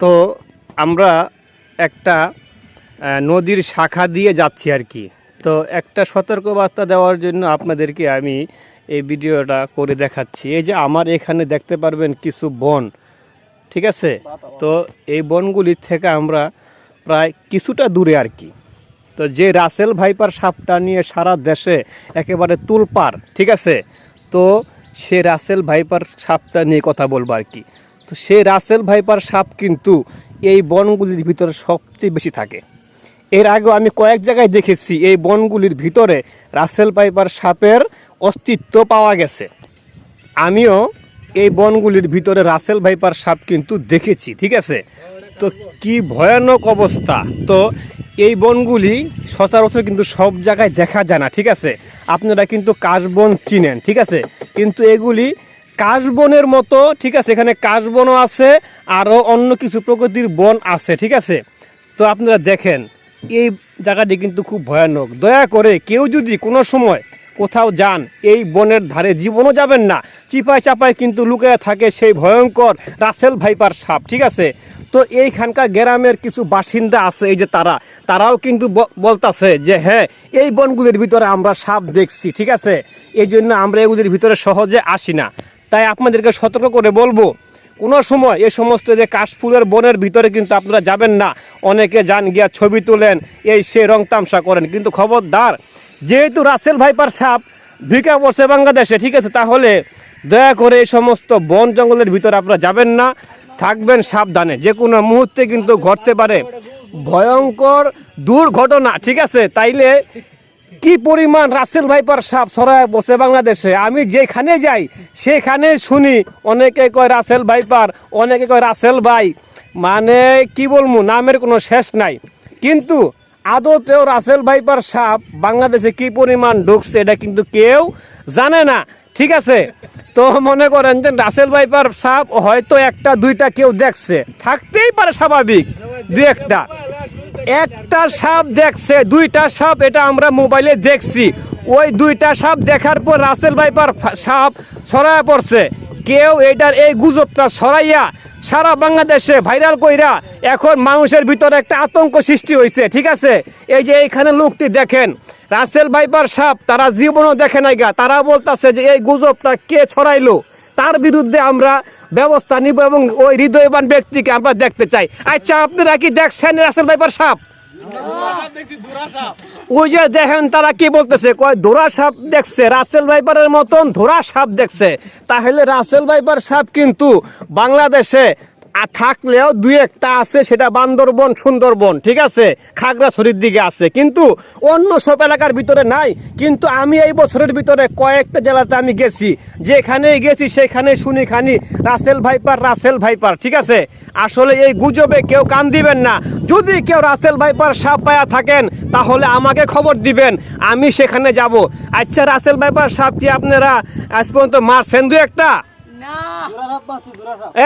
তো আমরা একটা নদীর শাখা দিয়ে যাচ্ছি আর কি। তো একটা সতর্কবার্তা দেওয়ার জন্য আপনাদেরকে আমি এই ভিডিওটা করে দেখাচ্ছি। এই যে আমার এখানে দেখতে পারবেন কিছু বন, ঠিক আছে? তো এই বনগুলির থেকে আমরা প্রায় কিছুটা দূরে আর কি। তো যে রাসেল ভাইপার সাপটা নিয়ে সারা দেশে একেবারে তুলপার ঠিক আছে? তো সে রাসেল ভাইপার সাপটা নিয়ে কথা বলব আর কি। তো সে রাসেল ভাইপার সাপ কিন্তু এই বনগুলির ভিতরে সবচেয়ে বেশি থাকে। এর আগেও আমি কয়েক জায়গায় দেখেছি, এই বনগুলির ভিতরে রাসেল ভাইপার সাপের অস্তিত্ব পাওয়া গেছে। আমিও এই বনগুলির ভিতরে রাসেল ভাইপার সাপ কিন্তু দেখেছি, ঠিক আছে? তো কি ভয়ানক অবস্থা! তো এই বনগুলি সচরাচর কিন্তু সব জায়গায় দেখা যায় না, ঠিক আছে? আপনারা কিন্তু কাশবন চিনেন ঠিক আছে? কিন্তু এগুলি কাশবনের মতো, ঠিক আছে, এখানে কাশবনও আছে, আরও অন্য কিছু প্রকৃতির বন আছে, ঠিক আছে? তো আপনারা দেখেন, এই জায়গাটি কিন্তু খুব ভয়ানক। দয়া করে কেউ যদি কোনো সময় কোথাও যান, এই বনের ধারে জীবনও যাবেন না। চিপায় চাপায় কিন্তু লুকিয়ে থাকে সেই ভয়ঙ্কর রাসেল ভাইপার সাপ, ঠিক আছে? তো এইখানকার গ্রামের কিছু বাসিন্দা আছে, এই যে তারা, তারাও কিন্তু বলতাছে যে হ্যাঁ এই বনগুলির ভিতরে আমরা সাপ দেখছি, ঠিক আছে? এই জন্য আমরা এগুলির ভিতরে সহজে আসি না। তাই আপনাদেরকে সতর্ক করে বলব, কোনো সময় এই সমস্ত যে কাশফুলের বনের ভিতরে কিন্তু আপনারা যাবেন না। অনেকে যান গিয়া ছবি তোলেন, এই সে রং তামসা করেন। কিন্তু খবরদার, যেহেতু রাসেল ভাইপার সাপ ঢুকে পড়ছে বাংলাদেশে, ঠিক আছে? তাহলে দয়া করে এই সমস্ত বন জঙ্গলের ভিতরে আপনারা যাবেন না, থাকবেন সাবধানে। যে কোনো মুহূর্তে কিন্তু ঘটতে পারে। ভয়ঙ্কর দুর্ঘটনা, ঠিক আছে? তাইলে কি পরিমাণ রাসেল ভাইপার সাপ ছড়ায় বসে বাংলাদেশে? আমি যেখানে যাই, সেখানে শুনি অনেকে কয় রাসেল ভাইপার, অনেকে কয় রাসেল ভাই। মানে কি বলব, নামের কোনো শেষ নাই। কিন্তু আদতেও রাসেল ভাইপার সাপ বাংলাদেশে কি পরিমাণ ঢুকছে এটা কিন্তু কেউ জানে না। ঠিক আছে? তো মনে করেন যে রাসেল ভাইপার সাপ হয়তো একটা, দুইটা কেউ দেখছে। থাকতেই পারে স্বাভাবিক, দু একটা। একটা সাপ দেখছে, দুইটা সাপ এটা আমরা মোবাইলে দেখছি। ওই দুইটা সাপ দেখার পর রাসেল ভাইপার সাপ ছড়ায় পড়ছে। কেউ এটার এই গুজবটা ছড়াইয়া সারা বাংলাদেশে ভাইরাল কইরা এখন মানুষের ভিতরে একটা আতঙ্ক সৃষ্টি হয়েছে ঠিক আছে? এই যে এইখানে লোকটি দেখেন, রাসেল ভাইপার সাপ, তারা জীবনও দেখে নাই গা। তারা বলতাছে যে এই গুজবটা কে ছড়াইলো? তার বিরুদ্ধে আমরা ব্যবস্থা নিব এবং ওই হৃদয়বান ব্যক্তিকে আমরা দেখতে চাই। আচ্ছা আপনারা কি দেখছেন রাসেল ভাইপার সাপ ওই যে দেখেন তারা কি বলতেছে, কয়, ধোরা সাপ দেখছে, রাসেল ভাইবারের মতন ধোরা সাপ দেখছে। তাহলে রাসেল ভাইপার সাপ কিন্তু বাংলাদেশে আ- থাকলেও দুই একটা আছে, সেটা বান্দরবন, সুন্দরবন, ঠিক আছে? খাগড়াছড়ির দিকে আছে। কিন্তু অন্য সব এলাকার ভিতরে নাই। কিন্তু আমি এই বছরের ভিতরে কয়েকটা জেলাতে আমি গেছি। যেখানে গেছি সেখানে শুনি খানি রাসেল ভাইপার রাসেল ভাইপার, ঠিক আছে? আসলে এই গুজবে কেউ কান দিবেন না। যদি কেউ রাসেল ভাইপার সাপ পায়া থাকেন, তাহলে আমাকে খবর দিবেন। আমি সেখানে যাব। আচ্ছা রাসেল ভাইপার সাপ কি আপনারা আজ পর্যন্ত মারছেন দু একটা?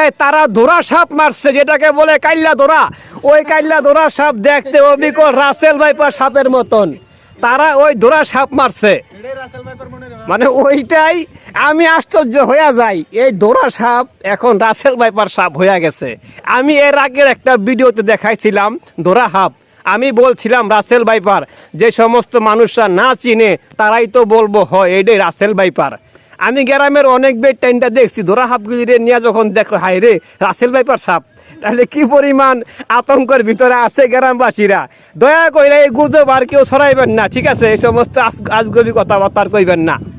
এই তারা ধোরা সাপ মারছে যেটাকে বলে কাইল্লা ধোরা। ওই কাইল্লা ধোরা সাপ দেখতে অবিকল রাসেল ভাইপার সাপের মতন। তারা ওই ধোরা সাপ মারছে। মানে ওইটাই আমি আশ্চর্য হইয়া যাই। এই দোরা সাপ এখন রাসেল ভাইপার সাপ হইয়া গেছে। আমি এর আগের একটা ভিডিওতে দেখাইছিলাম দোরা হাপ আমি বলছিলাম রাসেল ভাইপার যে সমস্ত মানুষরা না চিনে তারাই তো বলব হয় এইটাই রাসেল ভাইপার। আমি গ্রামের অনেক বেড টাইনটা দেখছি, ধরা হাফগুলি রে নিয়ে যখন দেখো হাই রে, রাসেল ভাইপার সাপ। তাহলে কি পরিমাণ আতঙ্কের ভিতরে আছে গ্রামবাসীরা? দয়া করে এই গুজব আর কেউ ছড়াইবেন না, ঠিক আছে? এই সমস্ত আজ- আজগবি কথাবার্তা কইবেন না।